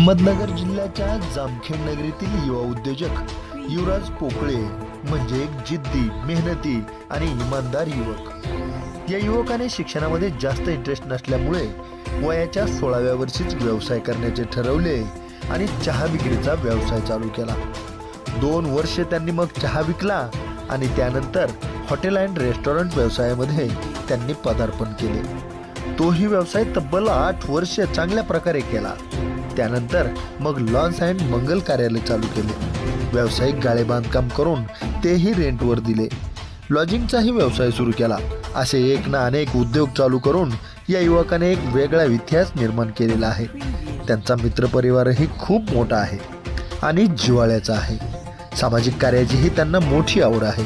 अहमदनगर जिल्ह्याच्या जामखेड नगरीतील युवा उद्योजक युवराज पोकळे म्हणजे एक जिद्दी मेहनती आणि इमानदार युवक. या युवकाने शिक्षणामध्ये जास्त इंटरेस्ट नसल्यामुळे वयाच्या सोळाव्या वर्षीच व्यवसाय करण्याचे ठरवले आणि चहा विक्रीचा व्यवसाय चालू केला. दोन वर्ष त्यांनी मग चहा विकला आणि त्यानंतर हॉटेल अँड रेस्टॉरंट व्यवसायामध्ये त्यांनी पदार्पण केले. तोही व्यवसाय तब्बल आठ वर्ष चांगल्या प्रकारे केला. त्यानंतर मग लॉन्स अँड मंगल कार्यालय चालू केले. व्यावसायिक गाळे बांधकाम करून तेही रेंटवर दिले. लॉजिंगचाही व्यवसाय सुरू केला. असे एक ना अनेक उद्योग चालू करून या युवकाने एक वेगळा इतिहास निर्माण केलेला आहे. त्यांचा मित्रपरिवारही खूप मोठा आहे आणि जिव्हाळ्याचा आहे. सामाजिक कार्याचीही त्यांना मोठी आवड आहे.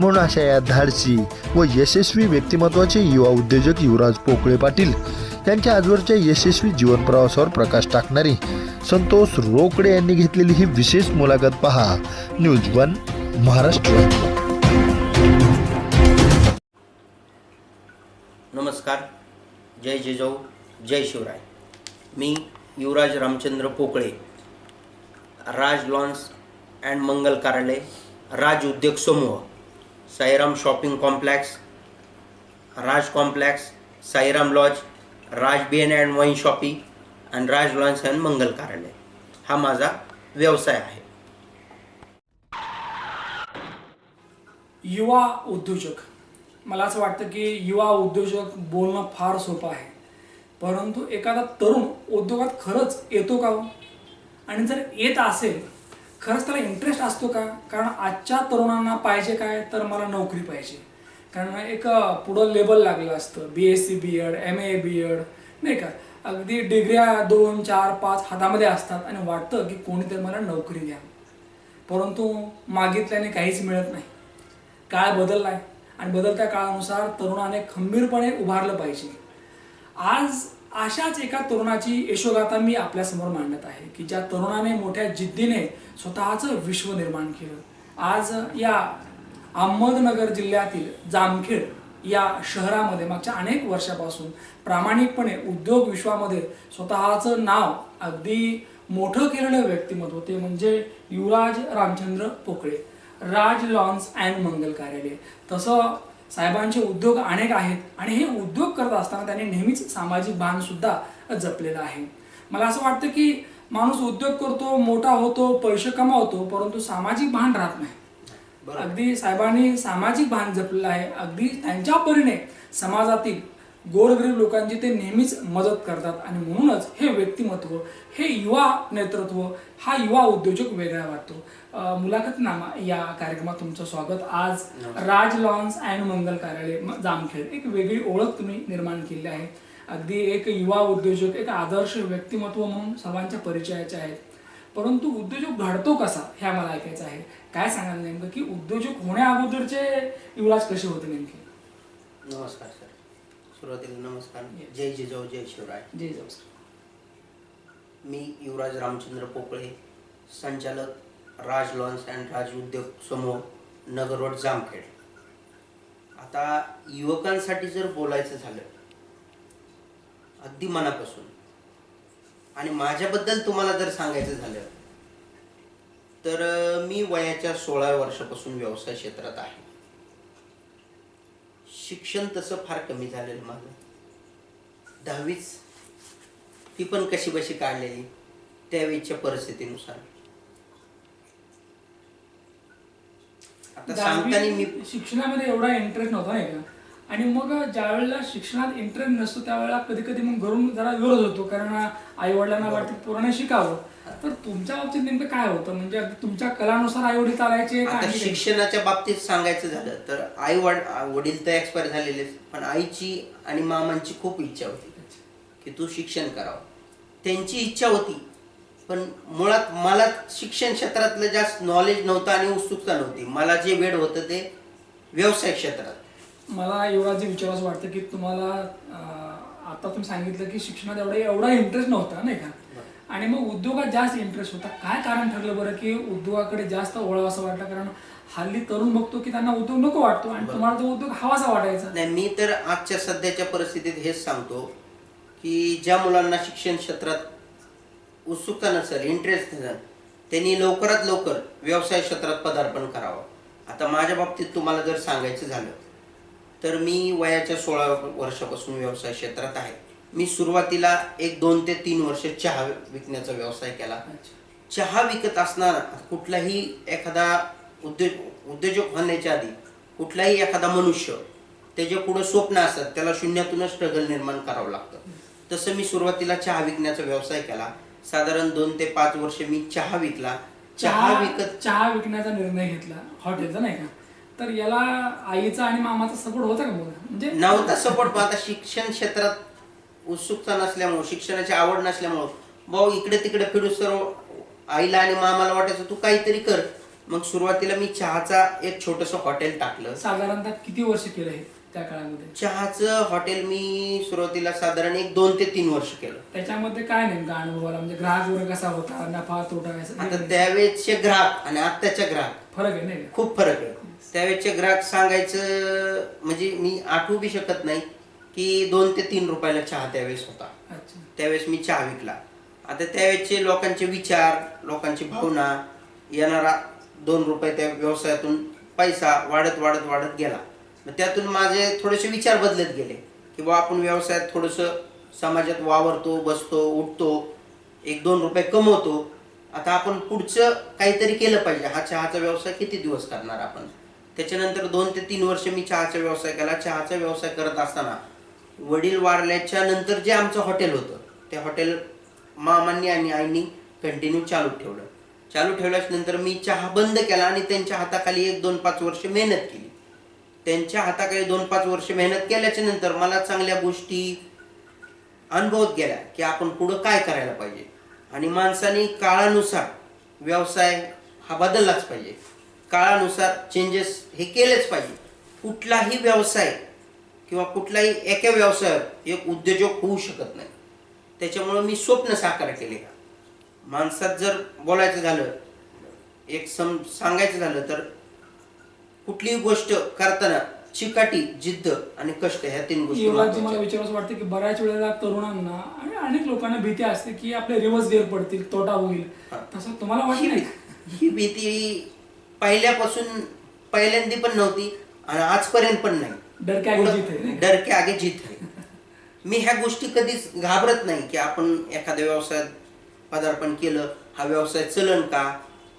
म्हणून अशा या धाडसी व यशस्वी व्यक्तिमत्वाचे युवा उद्योजक युवराज पोकळे पाटील त्यांच्या आजवरच्या यशस्वी जीवनप्रवासावर प्रकाश टाकणारी संतोष रोकडे यांनी घेतलेली ही विशेष मुलाखत पहा. News one Maharashtra. नमस्कार. जय जिजाऊ जय शिवराय. मी युवराज रामचंद्र पोकळे राज लॉन्स अँड मंगल कार्यालय राज उद्योग समूह Sairam shopping complex Raj complex Sairam lodge Raj B N and wine shopping आणि राज लॉन्स अँड मंगल कार्यालय. हा माझा व्यवसाय आहे. युवा उद्योजक. मला असं वाटतं की युवा उद्योजक बोलणं फार सोपं आहे. परंतु एखादा तरुण उद्योगात खरंच येतो का हो? आणि जर येत असेल खरंच त्याला इंटरेस्ट असतो का? कारण आजच्या तरुणांना पाहिजे काय? तर मला नोकरी पाहिजे. कारण एक पुढं लेबल लागलं असतं. B S C B Ed M A B Ed नाही का? अगदी डिग्र्या दोन चार पाच हातामध्ये असतात आणि वाटतं की कोणीतरी मला नोकरी द्या. परंतु मागितल्याने काहीच मिळत नाही. काळ बदलला आहे आणि बदलत्या काळानुसार तरुणाने खंबीरपणे उभारलं पाहिजे. आज अशाच एका तरुणाची यशोगाथा मी आपल्यासमोर मांडत आहे की ज्या तरुणाने मोठ्या जिद्दीने स्वतःचं विश्व निर्माण केलं. आज या अहमदनगर जिल्ह्यातील जामखेड या शहरामध्ये मागच्या अनेक वर्षापासून प्रामाणिकपणे उद्योग विश्वामध्ये स्वतःचं नाव अगदी मोठं केलेलं व्यक्तिमत्व ते म्हणजे युवराज रामचंद्र पोकळे राज लॉन्स अँड मंगल कार्यालय. तसं साहेबांचे उद्योग अनेक आहेत आणि हे उद्योग करत असताना त्यांनी नेहमीच सामाजिक भान सुद्धा जपलेलं आहे. मला असं वाटतं की माणूस उद्योग करतो मोठा होतो पैसे कमावतो परंतु सामाजिक भान राहत नाही. अगदी साहेबांनी सामाजिक भान जपलेलं आहे. अगदी त्यांच्या परीने समाजातील गोरगरीब लोकांची ते नेहमीच मदत करतात. आणि म्हणूनच हे व्यक्तिमत्व हे युवा नेतृत्व हा युवा उद्योजक वेगळा वाटतो. मुलाखतनामा या कार्यक्रमात तुमचं स्वागत. आज राज लॉन्स अँड मंगल कार्यालय जामखेड. एक वेगळी ओळख तुम्ही निर्माण केली आहे. अगदी एक युवा उद्योजक एक आदर्श व्यक्तिमत्व म्हणून सर्वांच्या परिचयाचे आहेत. परंतु उद्योजक घडतो कसा हे आम्हाला ऐकायचं आहे. काय सांगाल नेमकं की उद्योजक होण्या अगोदरचे युवराज कसे होते नेमके? नमस्कार सर. सुरुवातीला नमस्कार. जय जिजाऊ जय शिवराय. जय जाऊ सर. मी युवराज रामचंद्र पोकळे संचालक राज लॉन्स अँड राज उद्योग समूह नगर रोड जामखेड. आता युवकांसाठी जर बोलायचं झालं अगदी मनापासून आणि माझ्याबद्दल तुम्हाला जर सांगायचं झालं तर मी वयाच्या सोळाव्या वर्षापासून व्यवसाय क्षेत्रात आहे. शिक्षण तसं फार कमी झालेलं माझं. दहावीच ती पण कशी बशी काढलेली त्यावेळीच्या परिस्थितीनुसार. आता सांगताना मी शिक्षणामध्ये एवढा इंटरेस्ट नव्हता नाही का? आणि मग ज्या वेळेला शिक्षणात इंटरेस्ट नसतो त्यावेळेला कधी कधी मग घरून जरा विरोध होतो कारण आई वडिलांना वाटते पोराने शिकावं. तर तुमच्या बाबतीत नेमकं काय होतं? म्हणजे तुमच्या कलानुसार आई वडील चालायचे आता? शिक्षणाच्या बाबतीत सांगायचं झालं तर आई वड वडील तर एक्सपायर झालेले पण आईची आणि मामांची खूप इच्छा होती की तू शिक्षण करावं. त्यांची इच्छा होती. पण मुळात मला शिक्षण क्षेत्रातलं जास्त नॉलेज नव्हतं आणि उत्सुकता नव्हती. मला जे वेळ होतं ते व्यवसाय क्षेत्रात. मला युवराजी विचारायचं वाटतं की तुम्हाला आता तुम्ही सांगितलं की शिक्षणात एवढा एवढा इंटरेस्ट नव्हता नाही का? आणि मग उद्योगात जास्त इंटरेस्ट होता. काय कारण ठरलं बरं की उद्योगाकडे जास्त ओळख असं वाटलं? कारण हल्ली तरुण बघतो की त्यांना उद्योग नको वाटतो आणि तुम्हाला तो उद्योग हवासा वाटायचा. नाही मी तर आजच्या सध्याच्या परिस्थितीत हेच सांगतो की ज्या मुलांना शिक्षण क्षेत्रात उत्सुकता नसेल इंटरेस्ट नसेल त्यांनी लवकरात लवकर व्यवसाय क्षेत्रात पदार्पण करावं. आता माझ्या बाबतीत तुम्हाला जर सांगायचं झालं तर मी वयाच्या सोळा वर्षापासून व्यवसाय क्षेत्रात आहे. मी सुरुवातीला एक दोन ते तीन वर्ष चहा विकण्याचा व्यवसाय केला. चहा विकत असताना कुठलाही एखादा उद्योग उद्योजक होण्याच्या आधी कुठलाही एखादा मनुष्य त्याच्या पुढे स्वप्न असतात त्याला शून्यातूनच स्ट्रगल निर्माण करावं लागतं. तसं मी सुरुवातीला चहा विकण्याचा व्यवसाय केला. साधारण दोन ते पाच वर्ष मी चहा विकला. चहा चहा विकत चहा विकण्याचा निर्णय घेतला. हॉटेलचा नाही का? तर याला आईचा आणि मामाचा सपोर्ट होता का बघा म्हणजे नव्हता सपोर्ट पण आता शिक्षण क्षेत्रात उत्सुकता नसल्यामुळं शिक्षणाची आवड नसल्यामुळं भाऊ इकडे तिकडे फिरू सर्व आईला आणि मामाला वाटायचं तू काहीतरी कर. मग सुरुवातीला मी चहाचा एक छोटस हॉटेल टाकलं. साधारणतः किती वर्ष केलं हे त्या काळामध्ये? चहाचं हॉटेल मी सुरुवातीला साधारण एक दोन ते तीन वर्ष केलं. त्याच्यामध्ये काय नेमका अनुभव आला म्हणजे ग्राहक वर्ग कसा होता? नफा तोटा असं आता त्यावेळेसचे ग्राहक आणि आत्ताचे ग्राहक. फरक आहे नाही का? खूप फरक आहे. त्यावेळेचे ग्राहक सांगायचं म्हणजे मी आठवू बी शकत नाही की दोन ते तीन रुपयाला चहा त्यावेळेस होता. त्यावेळेस मी चहा विकला. आता त्यावेळेचे लोकांचे विचार लोकांची भावना येणारा दोन रुपये त्या व्यवसायातून पैसा वाढत वाढत वाढत गेला. मग त्यातून माझे थोडेसे विचार बदलत गेले की बा आपण व्यवसायात थोडंसं समाजात वावरतो बसतो उठतो एक दोन रुपये कमवतो. आता आपण पुढचं काहीतरी केलं पाहिजे. हा चहाचा व्यवसाय किती दिवस करणार आपण? त्याच्यानंतर दोन ते तीन वर्ष मी चहाचा व्यवसाय केला. चहाचा व्यवसाय करत असताना वडील वारल्याच्या नंतर जे आमचं हॉटेल होतं ते हॉटेल मामांनी आणि आईनी कंटिन्यू चालू ठेवलं. चालू ठेवल्याच्यानंतर मी चहा बंद केला आणि त्यांच्या हाताखाली एक दोन पाच वर्ष मेहनत केली. त्यांच्या हाताखाली दोन पाच वर्ष मेहनत केल्याच्यानंतर मला चांगल्या गोष्टी अनुभवत गेल्या की आपण पुढं काय करायला पाहिजे. आणि माणसाने काळानुसार व्यवसाय हा बदललाच पाहिजे. काळानुसार चेंजेस हे केलेच पाहिजे. कुठलाही व्यवसाय किंवा कुठलाही एका व्यवसायात एक उद्योजक होऊ शकत नाही. त्याच्यामुळं मी स्वप्न साकार केले. माणसात जर बोलायचं झालं एक सम सांगायचं झालं तर कुठलीही गोष्ट करताना चिकाटी जिद्द आणि कष्ट ह्या तीन गोष्टी मला. विचारायचं वाटतं की बऱ्याच वेळेला तरुणांना आणि अनेक लोकांना भीती असते की आपले रिव्हर्स गेअर पडतील तोटा होईल. तसं तुम्हाला वाटत नाही? ही भीती पहिल्यापासून पहिल्यांदी पण नव्हती आणि आजपर्यंत पण नाही. डर के आगे जीत है, नाही का? डर के आगे जीत आहे. मी ह्या गोष्टी कधीच घाबरत नाही की आपण एखाद्या व्यवसायात पदार्पण केलं हा व्यवसाय चलन का?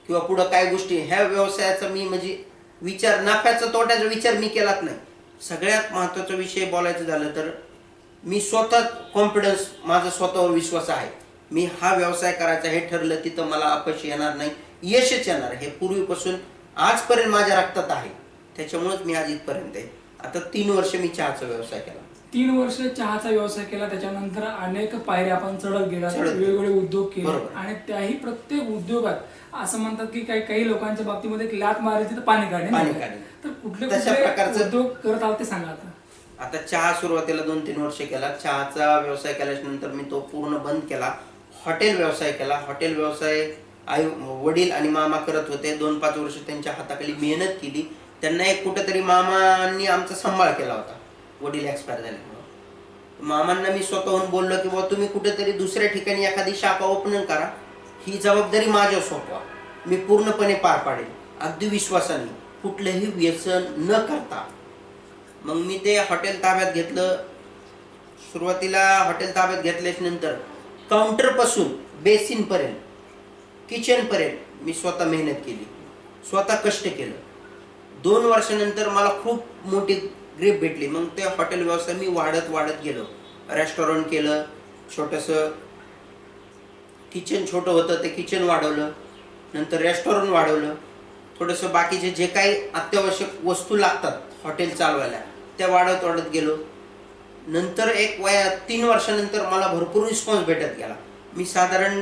किंवा पुढं काय गोष्टी? ह्या व्यवसायाचा मी म्हणजे विचार नफ्याचा तोट्याचा विचार मी केलाच नाही. सगळ्यात महत्त्वाचा विषय बोलायचं झालं तर मी स्वतः कॉन्फिडन्स माझा स्वतःवर विश्वास आहे. मी हा व्यवसाय करायचा हे ठरलं तिथं मला अपयश येणार नाही. यशच येणार. हे पूर्वीपासून आजपर्यंत माझ्या रक्तात आहे. त्याच्यामुळेच मी आज इथपर्यंत आहे. आता तीन वर्ष मी चहाचा व्यवसाय केला. तीन वर्ष चहाचा व्यवसाय केला. त्याच्यानंतर अनेक पायऱ्या आपण चढत गेला. वेगवेगळे उद्योग केले. आणि त्याही प्रत्येक उद्योगात असं म्हणतात की काही काही लोकांच्या बाबतीमध्ये एक लात मारायची तर पाणी काढणे पाणी? काढणे. तर कुठले तशा कुठले प्रकारचं- उद्योग करत आहोत ते सांगा आता. आता चहा सुरुवातीला दोन तीन वर्ष केला. चहाचा व्यवसाय केल्याच्यानंतर मी तो पूर्ण बंद केला. हॉटेल व्यवसाय केला. हॉटेल व्यवसाय आई वडील आणि मामा करत होते. दोन पाच वर्ष त्यांच्या हाताखाली मेहनत केली. त्यांना एक कुठंतरी मामांनी आमचा सांभाळ केला होता. वडील एक्सपायर झाल्यामुळं मामांना मी स्वतःहून बोललो की बाबा तुम्ही कुठेतरी दुसऱ्या ठिकाणी एखादी शाखा ओपन करा. ही जबाबदारी माझ्या सोपवा. मी पूर्णपणे पार पाडेल. अगदी विश्वासाने. कुठलंही व्यसन न करता. मग मी ते हॉटेल ताब्यात घेतलं. सुरुवातीला हॉटेल ताब्यात घेतल्याच्या नंतर काउंटरपासून बेसिनपर्यंत किचनपर्यंत मी स्वतः मेहनत केली. स्वतः कष्ट केलं. दोन वर्षानंतर मला खूप मोठी ग्रीप भेटली. मग त्या हॉटेल व्यवसाय मी वाढत वाढत गेलो. रेस्टॉरंट केलं छोटंसं किचन छोटं होतं ते किचन वाढवलं. नंतर रेस्टॉरंट वाढवलं. थोडंसं बाकीचे जे काही अत्यावश्यक वस्तू लागतात हॉटेल चालवायला त्या वाढत वाढत गेलो. नंतर एक वया तीन वर्षानंतर मला भरपूर रिस्पॉन्स भेटत गेला. मी साधारण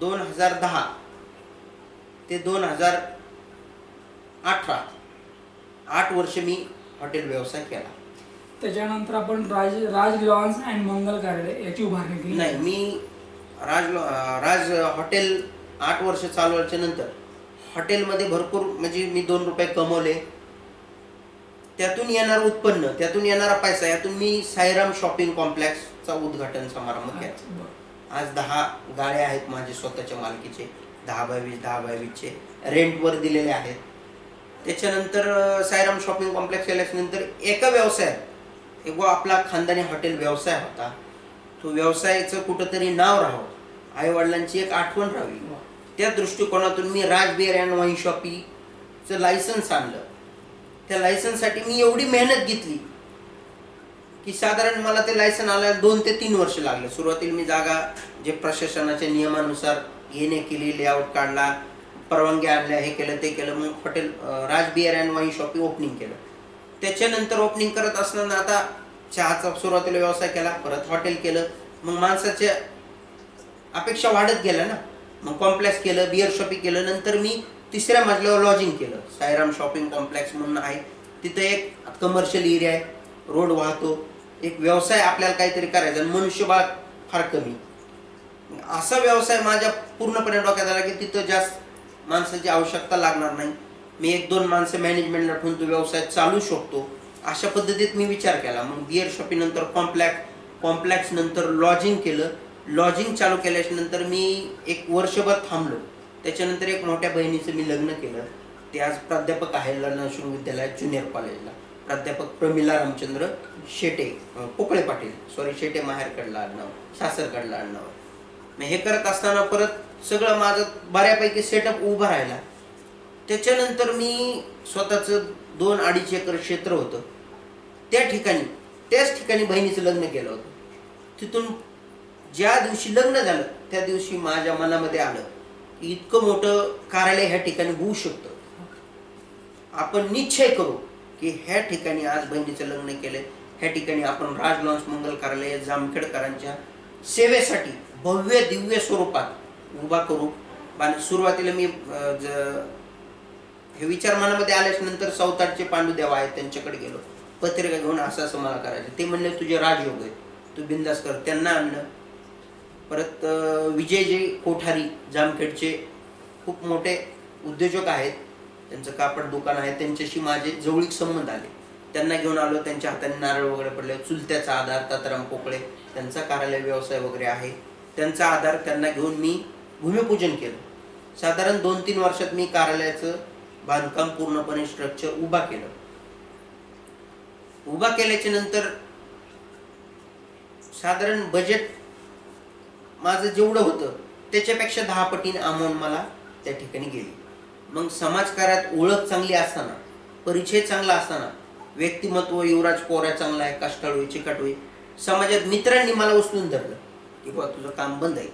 दोन हजार दहा. ते दोन हजार अठरा. आठ वर्ष मी हॉटेल व्यवसाय केला. त्याच्यानंतर आपण राज राज लॉन्स अँड मंगल कार्यालय याची उभारणी केली. नाही मी राज राज हॉटेल आठ वर्ष चालवायच्या नंतर हॉटेलमध्ये भरपूर म्हणजे मी दोन रुपये कमवले. त्यातून येणार उत्पन्न त्यातून येणारा पैसा यातून मी साईराम शॉपिंग कॉम्प्लेक्सचा उद्घाटन समारंभ केला. आज दहा गाड्या आहेत माझे स्वतःच्या मालकीचे. दहा बाय वीस दहा बाय वीसचे रेंटवर दिलेले आहेत. त्याच्यानंतर सायराम शॉपिंग कॉम्प्लेक्स केल्याच्यानंतर एका व्यवसायात एक बुवा आपला खानदानी हॉटेल व्यवसाय होता. तो व्यवसायाचं कुठंतरी नाव राहावं आईवडिलांची एक आठवण राहावी. त्या दृष्टिकोनातून मी राज बिअर अँड वाईन शॉपीचं लायसन्स आणलं. त्या लायसन्ससाठी मी एवढी मेहनत घेतली की साधारण मला ते लायसन आलं दोन ते तीन वर्ष लागले. सुरुवातीला मी जागा जे प्रशासनाच्या नियमानुसार येणे केली लेआउट काढला परवानग्या आणल्या हे केलं ते केलं मग hotel Raj beer and wine shoppe opening केलं. त्याच्यानंतर ओपनिंग करत असताना आता चहाचा सुरुवातीला व्यवसाय केला परत हॉटेल केलं. मग माणसाच्या अपेक्षा वाढत गेल्या ना. मग कॉम्प्लेक्स केलं बिअर शॉपी केलं. नंतर मी तिसऱ्या मजल्यावर लॉजिंग केलं. साईराम शॉपिंग कॉम्प्लेक्स म्हणून आहे. तिथं एक कमर्शियल एरिया आहे. रोड वाहतो. एक व्यवसाय आपल्याला काहीतरी करायचा आणि मनुष्यबळ फार कमी. असा व्यवसाय माझ्या पूर्णपणे डोक्यात आला की तिथं जास्त माणसाची आवश्यकता लागणार नाही. मी एक दोन माणसं मॅनेजमेंटला ठेवून तो व्यवसाय चालू शकतो. अशा पद्धतीत मी विचार केला. मग बिअर शॉपीनंतर कॉम्प्लॅक्स कॉम्प्लॅक्स कॉम्प्लेक्स नंतर लॉजिंग केलं. लॉजिंग चालू केल्याच्यानंतर मी एक वर्षभर थांबलो. त्याच्यानंतर एक मोठ्या बहिणीचं मी लग्न केलं. ते आज प्राध्यापक आहे लढणा विद्यालयात ज्युनियर कॉलेजला प्राध्यापक प्रमिला रामचंद्र. शेटे पोकळे पाटील सॉरी शेटे माहेरकडलं आडनाव सासरकडलं आडनाव. मग हे करत असताना परत सगळं माझं बऱ्यापैकी सेटअप उभा राहिला. त्याच्यानंतर मी स्वतःचं दोन अडीच एकर क्षेत्र होतं. त्या ठिकाणी त्याच ठिकाणी बहिणीचं लग्न केलं होतं. तिथून ज्या दिवशी लग्न झालं त्या दिवशी माझ्या मनामध्ये आलं की इतकं मोठं कार्यालय ह्या ठिकाणी होऊ शकतं. आपण निश्चय करू की ह्या ठिकाणी आज बहिणीचं लग्न केलंय. ह्या ठिकाणी आपण राज लॉन्स मंगल कार्यालय जामखेडकरांच्या सेवेसाठी भव्य दिव्य स्वरूपात उभा करू. आणि सुरुवातीला मी ज- हे विचार मनामध्ये आल्याच नंतर सौताडचे पांडुदेव आहेत त्यांच्याकडे गेलो. पत्रिका घेऊन असं असं मला करायचं. ते म्हणले तुझे राजयोग आहे तू बिंदास कर. त्यांना आणलं. परत विजयजी कोठारी जामखेडचे खूप मोठे उद्योजक आहेत. त्यांचं कापड दुकान आहे. त्यांच्याशी माझे जवळीक संबंध आले. त्यांना घेऊन आलो त्यांच्या हाताने नारळ वगैरे पडले चुलत्याचा आधार ताताराम पोकळे त्यांचा कार्यालय व्यवसाय वगैरे आहे. त्यांचा आधार त्यांना घेऊन मी भूमिपूजन केलं. साधारण दोन तीन वर्षात मी कार्यालयाचं बांधकाम पूर्णपणे स्ट्रक्चर उभा केलं. उभा केल्याच्यानंतर साधारण बजेट माझं जेवढं होतं त्याच्यापेक्षा दहा पटीने अमाऊंट मला त्या ठिकाणी गेली. मग समाजकार्यात ओळख चांगली असताना परिचय चांगला असताना व्यक्तिमत्व युवराज पोरा चांगला आहे कष्टाळू आहे, चिकाटू आहे. समाजात मित्रांनी मला उचलून धरलं. की बा तुझं काम बंद आहे.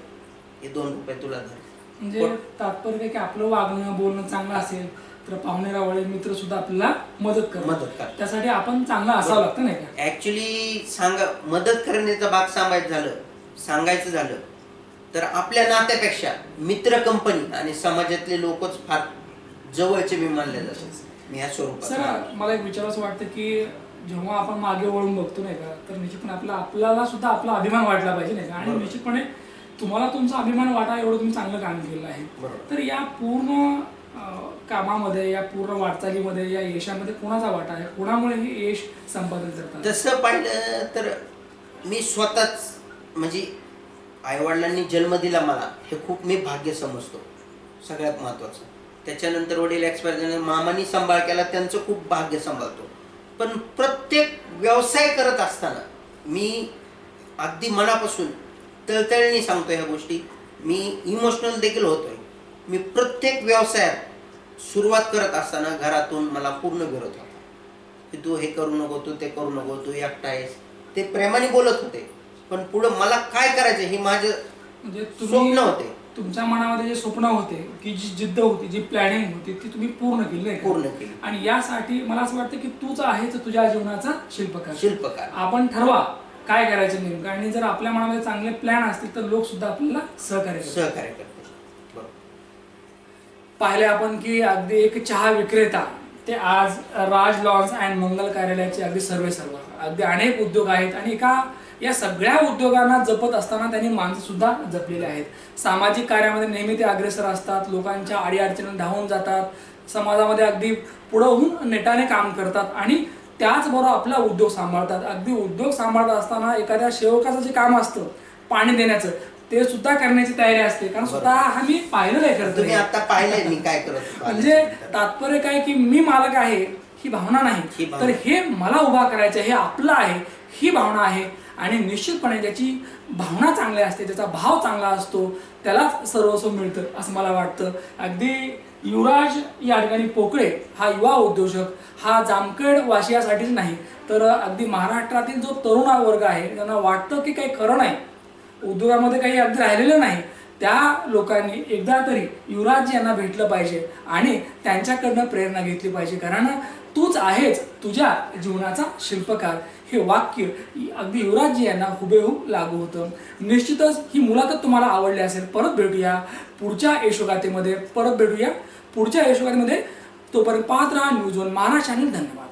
हे दोन रुपये तुला धर. म्हणजे तात्पर्य की आपलं वागणं बोलणं चांगलं असेल तर पाहुणे रावळे मित्र सुद्धा आपल्याला मदत करतात. मदत करतात. त्यासाठी आपण चांगलं असावं लागतं नाही का? ऍक्च्युली सांगा मदत करण्याचा भाग सांगायचं झालं सांगायचं झालं तर आपल्या नात्यापेक्षा मित्र कंपनी आणि समाजातले लोकच फार जवळचे मी मानले जातात मी ह्या स्वरूपात सर मला एक विचारायचं वाटतं की जेव्हा आपण मागे वळून बघतो नाही का तर निश्चितपणे आपला आपल्याला सुद्धा आपला अभिमान वाटला पाहिजे नाही का? आणि. निश्चितपणे तुम्हाला तुमचा अभिमान वाटा एवढं तुम्ही चांगलं काम केलेलं आहे. तर या पूर्ण कामामध्ये या पूर्ण वाटचालीमध्ये या यशामध्ये कोणाचा वाटा आहे? कोणामुळे हे यश संपादन करतात? तसं पाहिलं तर मी स्वतःच म्हणजे आईवडिलांनी जन्म दिला मला हे खूप मी भाग्य समजतो. सगळ्यात महत्त्वाचं. त्याच्यानंतर वडील एक्सपायर झाले मामानी सांभाळ केला त्यांचं खूप भाग्य सांभाळतो. पण प्रत्येक व्यवसाय करत असताना मी अगदी मनापासून तळतळीने सांगतो ह्या गोष्टी. मी इमोशनल देखील होतोय. मी प्रत्येक व्यवसायात सुरुवात करत असताना घरातून मला पूर्ण विरोध होता. की तू हे करू नको तू ते करू नको तू एकटा आहेस. ते प्रेमाने बोलत होते. पण पुढं मला काय करायचं हे माझं म्हणजे स्वप्न होते. तुमच्या मनामध्ये जे स्वप्न होते की जी जिद्द होती जी प्लॅनिंग होती ती तुम्ही पूर्ण केली नाही का? पूर्ण केली. आणि यासाठी मला असं वाटतं की तूच आहेच तुझ्या जीवनाचा शिल्पकार. शिल्पकार. आपण ठरवा काय करायचं नेमकं. आणि जर आपल्या मनामध्ये चांगले प्लॅन असतील तर लोक सुद्धा आपल्याला सहकार्य करतात सहकार्य करते बरोबर पाहिले आपण की अगदी एक चहा विक्रेता ते आज राज लॉन्स अँड मंगल कार्यालयाचे अगदी सर्वे सर्व अगदी अनेक उद्योग आहेत आणि एका या सगळ्या उद्योगांना जपत असताना त्यांनी माणसं सुद्धा जपलेली आहेत. सामाजिक कार्यामध्ये नेहमी ते अग्रेसर असतात लोकांच्या अडीअडचणी धावून जातात समाजामध्ये अगदी पुढं होऊन नेटाने काम करतात आणि त्याचबरोबर आपला उद्योग सांभाळतात. अगदी उद्योग सांभाळत असताना एखाद्या सेवकाचं जे काम असतं पाणी देण्याचं ते सुद्धा करण्याची तयारी असते. कारण स्वतः हा मी पाहिलेलं आहे खरं तर. तुम्ही हे. आता पाहिलंय मी काय करत म्हणजे तात्पर्य काय की मी मालक आहे ही भावना नाही. तर हे मला उभा करायचं हे आपलं आहे ही भावना आहे. आणि निश्चितपणे त्याची भावना चांगली असते त्याचा भाव चांगला असतो त्यालाच सर्वस्व मिळतं असं मला वाटतं. अगदी युवराज या ठिकाणी पोकळे हा युवा उद्योजक हा जामखेड वाशियासाठीच नाही तर अगदी महाराष्ट्रातील जो तरुणा वर्ग आहे त्यांना वाटतं की काही खरं नाही उद्योगामध्ये काही अगदी राहिलेलं नाही त्या लोकांनी एकदा तरी युवराज यांना भेटलं पाहिजे आणि त्यांच्याकडनं प्रेरणा घेतली पाहिजे. कारण तूच आहेच तुझ्या जीवनाचा शिल्पकार. हे वाक्य अगदी युवराजजी यांना हुबेहूब लागू होतं. निश्चितच ही मुलाखत तुम्हाला आवडली असेल. परत भेटूया पुढच्या यशोगाथेमध्ये. परत भेटूया पुढच्या यशोगाथेमध्ये. तोपर्यंत पाहत राहा न्यूज वन महाराष्ट्र आणि धन्यवाद.